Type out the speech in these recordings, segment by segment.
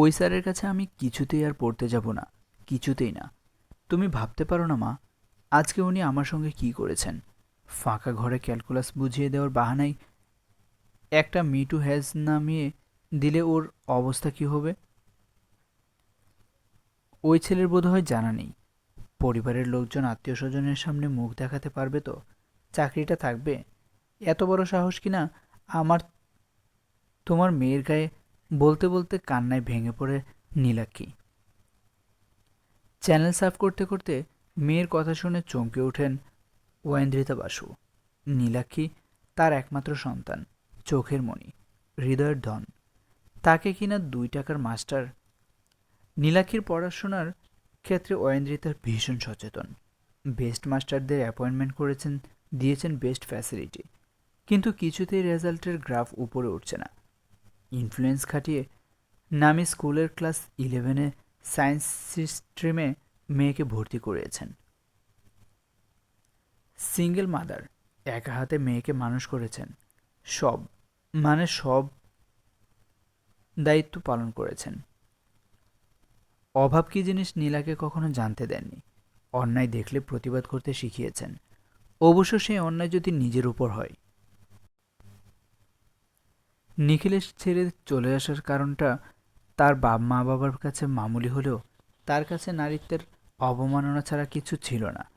ওই স্যারের কাছে আমি কিছুতেই আর পড়তে যাব না, কিছুতেই না। তুমি ভাবতে পারো না, মা, আজকে উনি আমার সঙ্গে কি করেছেন। ফাঁকা ঘরে ক্যালকুলাস বুঝিয়ে দেওয়ার বাহানায় একটা মিটু হ্যাজ নামিয়ে দিলে ওর অবস্থা কি হবে? ওই ছেলের বোধহয় জানা নেই। পরিবারের লোকজন আত্মীয় স্বজনের সামনে মুখ দেখাতে পারবে তো? চাকরিটা থাকবে? এত বড় সাহস কিনা আমার, তোমার মেয়ের গায়ে বলতে বলতে কান্নায় ভেঙে পড়ে নীলাক্ষী। চ্যানেল সাফ করতে করতে মেয়ের কথা শুনে চমকে ওঠেন ওয়েন্দ্রিতা বাসু। নীলাক্ষী তার একমাত্র সন্তান, চোখের মণি, হৃদয়ের ধন। তাকে কিনা দুই টাকার মাস্টার। নীলাক্ষীর পড়াশোনার ক্ষেত্রে ঐন্দ্রিতা ভীষণ সচেতন। বেস্ট মাস্টারদের অ্যাপয়েন্টমেন্ট করেছেন, দিয়েছেন বেস্ট ফ্যাসিলিটি। কিন্তু কিছুতেই রেজাল্টের গ্রাফ উপরে উঠছে না। ইনফ্লুয়েন্স খাটিয়ে নামি স্কুলের ক্লাস ইলেভেনে সায়েন্স স্ট্রিমে মেয়েকে ভর্তি করিয়েছেন। সিঙ্গেল মাদার একা হাতে মেয়েকে মানুষ করেছেন। সব মানে সব দায়িত্ব পালন করেছেন। অভাব কী জিনিস নীলাকে কখনো জানতে দেননি। অন্যায় দেখলে প্রতিবাদ করতে শিখিয়েছেন। অবশ্য সেই অন্যায় যদি নিজের উপর হয়। নিখিলেশ ছেড়ে চলে আসার কারণটা তার বাপ মা বাবার কাছে মামুলি হলেও তার কাছে নারীত্বের অবমাননা ছাড়া কিছু ছিল না।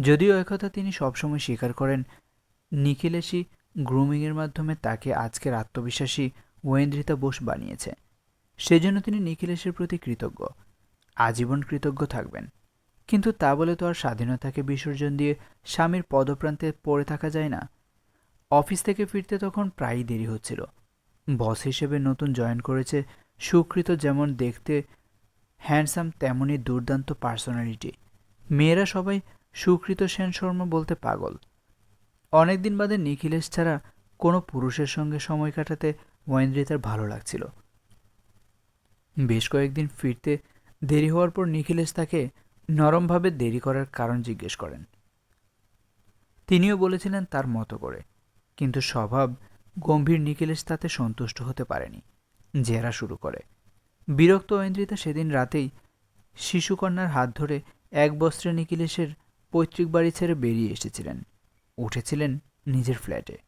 যদিও একথা তিনি সবসময় স্বীকার করেন, নিখিলেশই গ্রুমিংয়ের মাধ্যমে তাকে আজকের আত্মবিশ্বাসী ওয়েন্দ্রিতা বোস বানিয়েছে। সেজন্য তিনি নিখিলেশের প্রতি কৃতজ্ঞ, আজীবন কৃতজ্ঞ থাকবেন। কিন্তু তা বলে তো আর স্বাধীনতাকে বিসর্জন দিয়ে স্বামীর পদপ্রান্তে পড়ে থাকা যায় না। অফিস থেকে ফিরতে তখন প্রায়ই দেরি হচ্ছিল। বস হিসেবে নতুন জয়েন করেছে সুকৃত যেমন দেখতে হ্যান্ডসাম তেমনই দুর্দান্ত পার্সোনালিটি। মেয়েরা সবাই সুকৃত সেন শর্মা বলতে পাগল। অনেকদিন বাদে নিখিলেশ ছাড়া কোনো পুরুষের সঙ্গে সময় কাটাতে মহেন্দ্রিতার ভালো লাগছিল। বেশ কয়েকদিন ফিরতে দেরি হওয়ার পর নিখিলেশ তাকে নরমভাবে দেরি করার কারণ জিজ্ঞেস করেন। তিনিও বলেছিলেন তার মতো করে, কিন্তু স্বভাব গম্ভীর নিখিলেশ তাতে সন্তুষ্ট হতে পারেনি। জেরা শুরু করে। বিরক্ত ঐন্দ্রিতা সেদিন রাতেই শিশুকন্যার হাত ধরে এক বস্ত্রে নিখিলেশের পৈতৃক বাড়ি ছেড়ে বেরিয়ে এসেছিলেন। উঠেছিলেন নিজের ফ্ল্যাটে।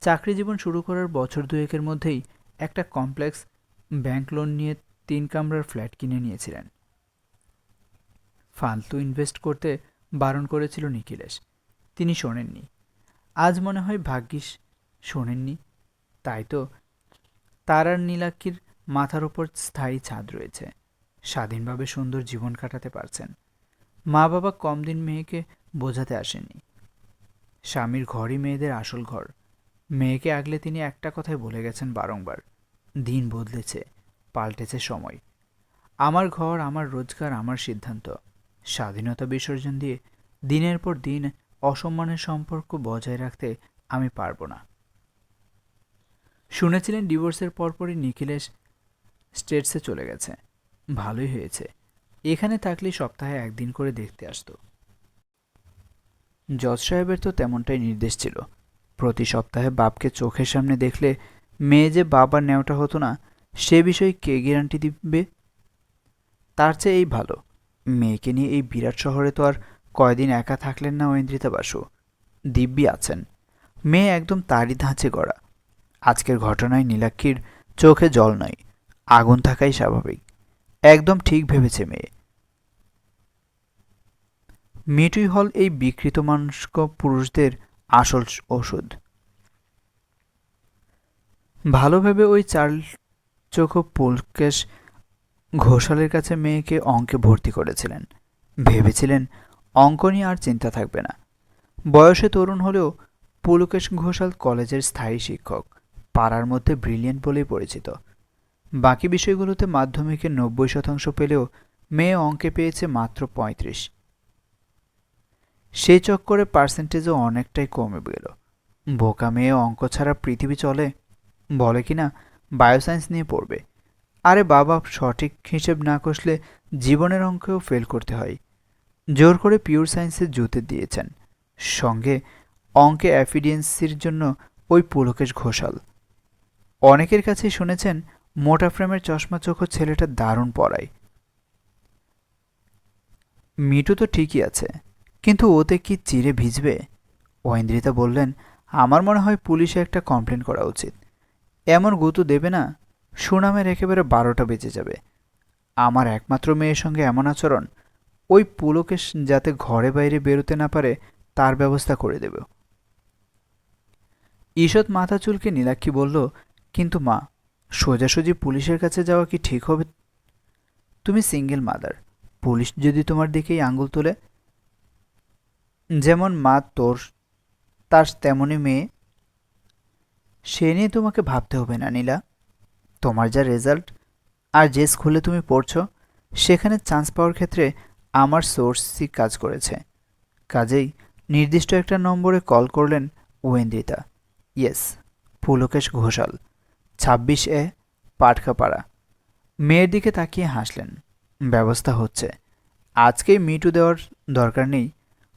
চাকরি জীবন শুরু করার বছর দুয়েকের মধ্যেই একটা কমপ্লেক্স ব্যাংক লোন নিয়ে তিন কামরার ফ্ল্যাট কিনে নিয়েছিলেন। ফালতু ইনভেস্ট করতে বারণ করেছিল নিখিলেশ। তিনি শোনেননি। আজ মনে হয় ভাগ্যিস শোনেননি। তাই তো তার আর নীলাক্ষীর মাথার ওপর স্থায়ী ছাদ রয়েছে। স্বাধীনভাবে সুন্দর জীবন কাটাতে পারছেন। মা বাবা কম দিন মেয়েকে বোঝাতে আসেননি। স্বামীর ঘরই মেয়েদের আসল ঘর। মেয়েকে আগলে তিনি একটা কথাই বলে গেছেন বারংবার। দিন বদলেছে, পাল্টেছে সময়। আমার ঘর, আমার রোজগার, আমার সিদ্ধান্ত। স্বাধীনতা বিসর্জন দিয়ে দিনের পর দিন অসম্মানের সম্পর্ক বজায় রাখতে আমি পারব না। শুনেছিলেন ডিভোর্সের পরপরই নিখিলেশ স্টেটসে চলে গেছে। ভালোই হয়েছে। এখানে থাকলে সপ্তাহে একদিন করে দেখতে আসতো। জজ সাহেবের তো তেমনটাই নির্দেশ ছিল। প্রতি সপ্তাহে বাপকে চোখের সামনে দেখলে মেয়ে যে বাবার নেওয়াটা হতো না, সে বিষয়ে কে গ্যারান্টি দিবে? তার চেয়ে এই ভালো। মেয়েকে নিয়ে এই বিরাট শহরে তো আর কয়দিন একা থাকলেন না ঐন্দ্রিতা বাসু। দিব্যি আছেন। মেয়ে একদম তারই ধাঁচে গড়া। আজকের ঘটনায় নীলাক্ষীর চোখে জল নয় আগুন থাকাই স্বাভাবিক। একদম ঠিক ভেবেছে মেয়ে। মিটুই হল এই বিকৃত মানস্ক পুরুষদের আসল ওষুধ ভালোভাবে ওই চার চোখ পুলকেশ ঘোষালের কাছে মেয়েকে অঙ্কে ভর্তি করেছিলেন। ভেবেছিলেন অঙ্ক নিয়ে আর চিন্তা থাকবে না। বয়সে তরুণ হলেও পুলকেশ ঘোষাল কলেজের স্থায়ী শিক্ষক। পাড়ার মধ্যে ব্রিলিয়েন্ট বলেই পরিচিত। বাকি বিষয়গুলোতে মাধ্যমিকে নব্বই শতাংশ পেলেও মেয়ে অঙ্কে পেয়েছে মাত্র পঁয়ত্রিশ। সেই চক্করে পার্সেন্টেজও অনেকটাই কমে গেল। বোকা মেয়ে অঙ্ক ছাড়া পৃথিবী চলে, বলে কি না বায়োসায়েন্স নিয়ে পড়বে। আরে বাবা, সঠিক হিসেব না কষলে জীবনের অঙ্কেও ফেল করতে হয়। জোর করে পিওর সায়েন্সে জুতে দিয়েছেন। সঙ্গে অঙ্কে অ্যাফিডিয়েন্সির জন্য ওই পুলকেশ ঘোষাল। অনেকের কাছেই শুনেছেন, মোটা ফ্রেমের চশমা চোখো ছেলেটা দারুণ পড়ায় মিটু তো ঠিকই আছে, কিন্তু ওতে কি চিরে ভিজবে? ঐন্দ্রিতা বললেন, আমার মনে হয় পুলিশে একটা কমপ্লেন করা উচিত। এমন গুতু দেবে না, সুনামের একেবারে বারোটা বেজে যাবে। আমার একমাত্র মেয়ের সঙ্গে এমন আচরণ, ওই পুলকে যাতে ঘরে বাইরে বেরোতে না পারে, তার ব্যবস্থা করে দেব। ঈষৎ মাথা চুলকে নীলাক্ষী বলল কিন্তু মা, সোজাসুজি পুলিশের কাছে যাওয়া কি ঠিক হবে? তুমি সিঙ্গেল মাদার পুলিশ যদি তোমার দিকেই আঙ্গুল তোলে। যেমন মা তোর, তার তেমনই মেয়ে। সে নিয়ে তোমাকে ভাবতে হবে না, নীলা। তোমার যা রেজাল্ট আর যে স্কুলে তুমি পড়ছ, সেখানে চান্স পাওয়ার ক্ষেত্রে আমার সোর্সই কাজ করেছে। কাজেই নির্দিষ্ট একটা নম্বরে কল করলেন ওয়েন্দ্রিতা। ইয়েস পুলকেশ ঘোষাল। ছাব্বিশ এ পাটখাপাড়া। মেয়ের দিকে তাকিয়ে হাসলেন। ব্যবস্থা হচ্ছে। আজকেই মিটু দেওয়ার দরকার নেই।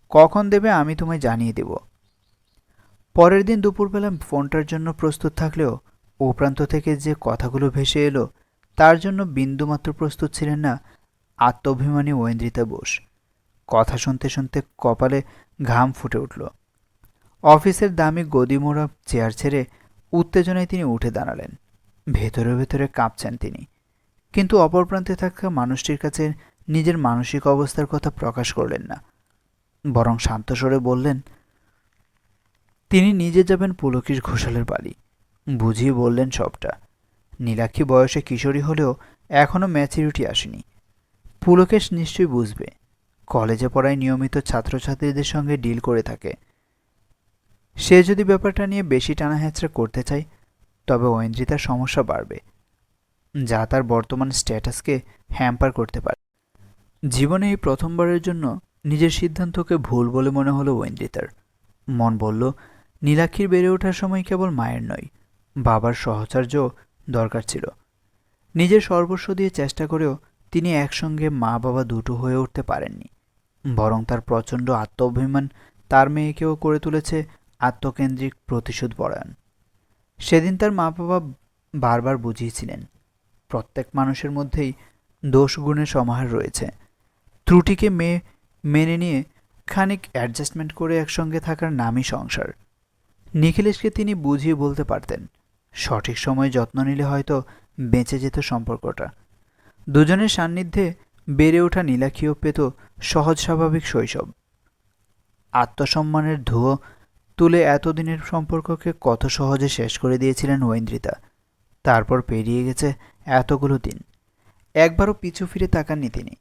কখন দেবে আমি তোমায় জানিয়ে দেব। পরের দিন দুপুরবেলা ফোনটার জন্য প্রস্তুত থাকলেও ও প্রান্ত থেকে যে কথাগুলো ভেসে এলো, তার জন্য বিন্দুমাত্র প্রস্তুত ছিলেন না আত্মঅভিমানী ঐন্দ্রিতা বোস। কথা শুনতে শুনতে কপালে ঘাম ফুটে উঠল। অফিসের দামি গদিমোড়া চেয়ার ছেড়ে উত্তেজনায় তিনি উঠে দাঁড়ালেন। ভেতরে ভেতরে কাঁপছেন তিনি। কিন্তু অপর প্রান্তে থাকা মানুষটির কাছে নিজের মানসিক অবস্থার কথা প্রকাশ করলেন না। বরং শান্ত স্বরে বললেন, তিনি নিজে যাবেন পুলকিশ ঘোষালের বাড়ি। বুঝিয়ে বললেন সবটা। নীলাক্ষী বয়সে কিশোরী হলেও এখনও ম্যাচুরিটি আসেনি। পুলকেশ নিশ্চয়ই বুঝবে। কলেজে পড়ায় নিয়মিত ছাত্রছাত্রীদের সঙ্গে ডিল করে থাকে। সে যদি ব্যাপারটা নিয়ে বেশি টানা হ্যাচড়া করতে চায়, তবে ঐন্দ্রিতার সমস্যা বাড়বে, যা তার বর্তমান স্ট্যাটাসকে হ্যাম্পার করতে পারে। জীবনে এই প্রথমবারের জন্য নিজের সিদ্ধান্তকে ভুল বলে মনে হলো ঐন্দ্রিতার মন বলল, নীলাক্ষীর বেড়ে ওঠার সময় কেবল মায়ের নয়, বাবার সহচার্য দরকার ছিল। নিজের সর্বস্ব দিয়ে চেষ্টা করেও তিনি একসঙ্গে মা বাবা দুটো হয়ে উঠতে পারেননি, বরং তার প্রচণ্ড আত্মাভিমান তার মেয়েকেও করে তুলেছে আত্মকেন্দ্রিক প্রতিশোধ পরায়ণ। সেদিন তার মা বাবা বারবার বুঝিয়েছিলেন, প্রত্যেক মানুষের মধ্যেই দোষ গুণের সমাহার রয়েছে। ত্রুটিকে মেয়ে মেনে নিয়ে খানিক অ্যাডজাস্টমেন্ট করে একসঙ্গে থাকার নামই সংসার। নিখিলেশকে তিনি বুঝিয়ে বলতে পারতেন, সঠিক সময়ে যত্ন নিলে হয়তো বেঁচে যেত সম্পর্কটা। দুজনের সান্নিধ্যে বেড়ে ওঠা নীলাক্ষীও পেত সহজ স্বাভাবিক শৈশব। আত্মসম্মানের ধুয়ো তুলে এতদিনের সম্পর্ককে কত সহজে শেষ করে দিয়েছিলেন ঐন্দ্রিতা। তারপর পেরিয়ে গেছে এতগুলো দিন। একবারও পিছু ফিরে তাকাননি তিনি।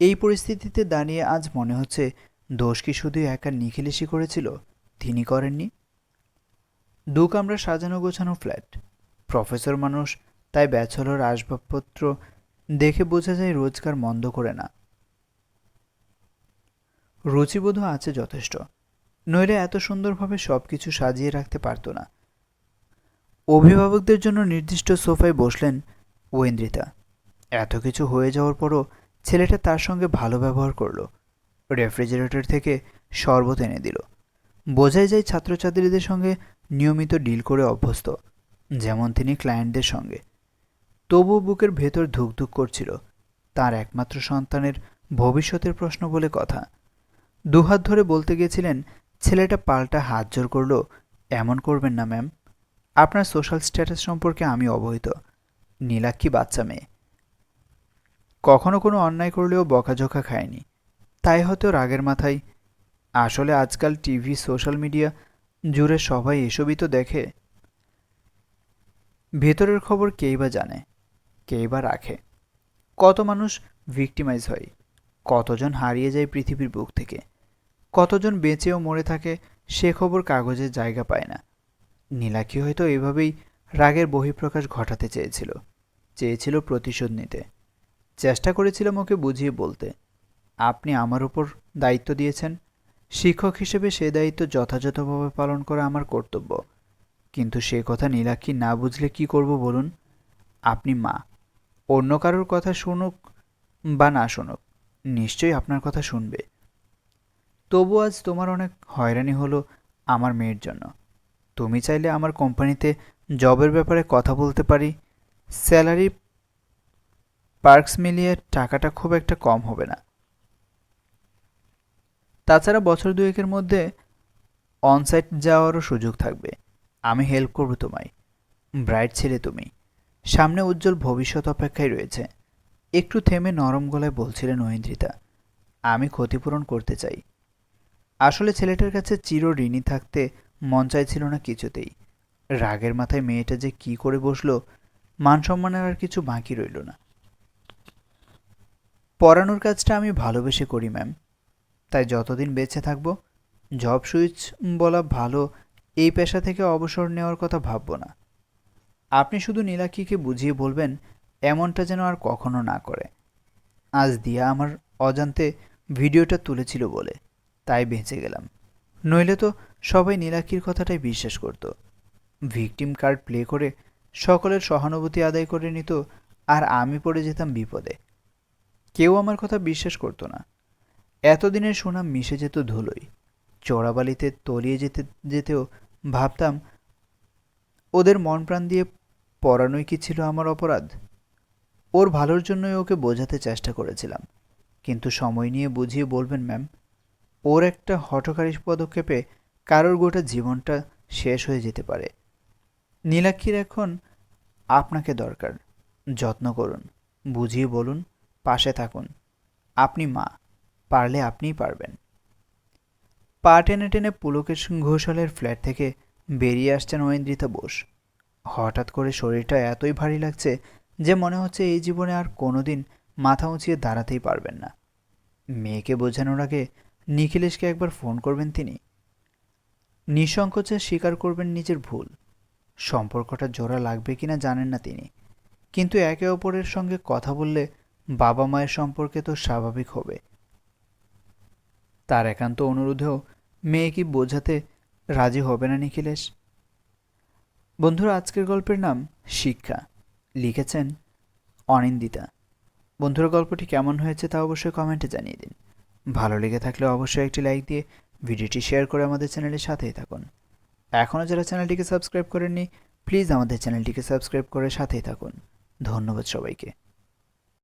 এই পরিস্থিতিতে দাঁড়িয়ে আজ মনে হচ্ছে দোষ কি শুধু একা নিখিলেশই করেছিল, তিনি করেননি। দু কামরা সাজানো গোছানো ফ্ল্যাট। প্রফেসর মানুষ, তাই ব্যাচলর আসবাবপত্র দেখে বোঝা যায় রোজগার মন্দ করে না। রুচিবোধ আছে যথেষ্ট। নইলে এত সুন্দরভাবে সব কিছু সাজিয়ে রাখতে পারতো না। অভিভাবকদের জন্য নির্দিষ্ট সোফায় বসলেন ঐন্দ্রিতা এত কিছু হয়ে যাওয়ার পরও ছেলেটা তার সঙ্গে ভালো ব্যবহার করল। রেফ্রিজারেটর থেকে শরবত এনে দিল। বোঝাই যায় ছাত্রছাত্রীদের সঙ্গে নিয়মিত ডিল করে অভ্যস্ত, যেমন তিনি ক্লায়েন্টদের সঙ্গে। তবু বুকের ভেতর ধুকধুক করছিল, তার একমাত্র সন্তানের ভবিষ্যতের প্রশ্ন বলে কথা। দুহাত ধরে বলতে গেছিলেন ছেলেটা পাল্টা হাত জোর করল, এমন করবেন না, ম্যাম। আপনার সোশ্যাল স্ট্যাটাস সম্পর্কে আমি অবহিত। নীলাক্ষী বাচ্চা মেয়ে? কখনো কোনো অন্যায় করলেও বকাঝোকা খায়নি। তাই হয়তো রাগের মাথায়। আসলে আজকাল টিভি, সোশ্যাল মিডিয়া জুড়ে সবাই এসবই তো দেখে। ভেতরের খবর কেই বা জানে, কেই বা রাখে। কত মানুষ ভিকটিমাইজ হয়, কতজন হারিয়ে যায় পৃথিবীর বুক থেকে। কতজন বেঁচেও মরে থাকে সে খবর কাগজে জায়গা পায় না। নীলাক্ষী হয়তো এভাবেই রাগের বহিঃপ্রকাশ ঘটাতে চেয়েছিল চেয়েছিল প্রতিশোধ নিতে। চেষ্টা করেছিলাম ওকে বুঝিয়ে বলতে। আপনি আমার উপর দায়িত্ব দিয়েছেন। শিক্ষক হিসেবে সে দায়িত্ব যথাযথভাবে পালন করা আমার কর্তব্য। কিন্তু সে কথা নীলাক্ষী না বুঝলে কি করব বলুন? আপনি মা। অন্য কারোর কথা শুনুক বা না শুনুক, নিশ্চয়ই আপনার কথা শুনবে। তবু আজ তোমার অনেক হয়রানি হলো আমার মেয়ের জন্য। তুমি চাইলে আমার কোম্পানিতে জবের ব্যাপারে কথা বলতে পারি। স্যালারি পার্কস মিলিয়ে টাকাটা খুব একটা কম হবে না। তাছাড়া বছর দুয়েকের মধ্যে অনসাইট যাওয়ারও সুযোগ থাকবে। আমি হেল্প করব তোমায়। ব্রাইট ছেলে তুমি। সামনে উজ্জ্বল ভবিষ্যৎ অপেক্ষায় রয়েছে। একটু থেমে নরম গলায় বলছিলেন ঐন্দ্রিতা আমি ক্ষতিপূরণ করতে চাই। আসলে ছেলেটার কাছে চির ঋণী থাকতে মন চাইছিল না কিছুতেই। রাগের মাথায় মেয়েটা যে কি করে বসল, মান সম্মানের আর কিছু বাকি রইল না। পড়ানোর কাজটা আমি ভালোবেসে করি, ম্যাম। তাই যতদিন বেঁচে থাকব, জব সুইচ বলা ভালো, এই পেশা থেকে অবসর নেওয়ার কথা ভাববো না। আপনি শুধু নীলাক্ষীকে বুঝিয়ে বলবেন, এমনটা যেন আর কখনো না করে। আজ দিয়া আমার অজান্তে ভিডিওটা তুলেছিল বলে। তাই বেঁচে গেলাম। নইলে তো সবাই নীলাক্ষীর কথাটাই বিশ্বাস করত। ভিকটিম কার্ড প্লে করে সকলের সহানুভূতি আদায় করে নিত আর আমি পড়ে যেতাম বিপদে। কেউ আমার কথা বিশ্বাস করতো না। এতদিনের সুনাম মিশে যেত ধুলোই চোরাবালিতে তলিয়ে যেতে, যেতেও ভাবতাম, ওদের মন প্রাণ দিয়ে পড়ানোই কি ছিল আমার অপরাধ? ওর ভালোর জন্যই ওকে বোঝাতে চেষ্টা করেছিলাম। কিন্তু সময় নিয়ে বুঝিয়ে বলবেন, ম্যাম ওর একটা হঠকারী পদক্ষেপে কারোর গোটা জীবনটা শেষ হয়ে যেতে পারে। নীলাক্ষীর এখন আপনাকে দরকার। যত্ন করুন, বুঝিয়ে বলুন, পাশে থাকুন। আপনি মা, পারলে আপনিই পারবেন। পা টেনে টেনে পুলকেশ ঘোষালের ফ্ল্যাট থেকে বেরিয়ে আসছেন ঐন্দ্রিতা বোস। হঠাৎ করে শরীরটা এতই ভারী লাগছে যে মনে হচ্ছে এই জীবনে আর কোনোদিন মাথা উঁচিয়ে দাঁড়াতেই পারবেন না। মেয়েকে বোঝানোর আগে নিখিলেশকে একবার ফোন করবেন তিনি। নিঃসংকোচে স্বীকার করবেন নিজের ভুল। সম্পর্কটা জোড়া লাগবে কিনা জানেন না তিনি। কিন্তু একে অপরের সঙ্গে কথা বললে বাবা মায়ের সম্পর্কে তো স্বাভাবিক হবে। তার একান্ত অনুরোধেও মেয়ে কি বোঝাতে রাজি হবে না নিখিলেশ? বন্ধুরা, আজকের গল্পের নাম শিক্ষা। লিখেছেন অনিন্দিতা। বন্ধুরা, গল্পটি কেমন হয়েছে তা অবশ্যই কমেন্টে জানিয়ে দিন। ভালো লেগে থাকলে অবশ্যই একটি লাইক দিয়ে ভিডিওটি শেয়ার করে আমাদের চ্যানেলের সাথেই থাকুন। এখনও যারা চ্যানেলটিকে সাবস্ক্রাইব করেননি প্লিজ আমাদের চ্যানেলটিকে সাবস্ক্রাইব করে সাথেই থাকুন। ধন্যবাদ সবাইকে।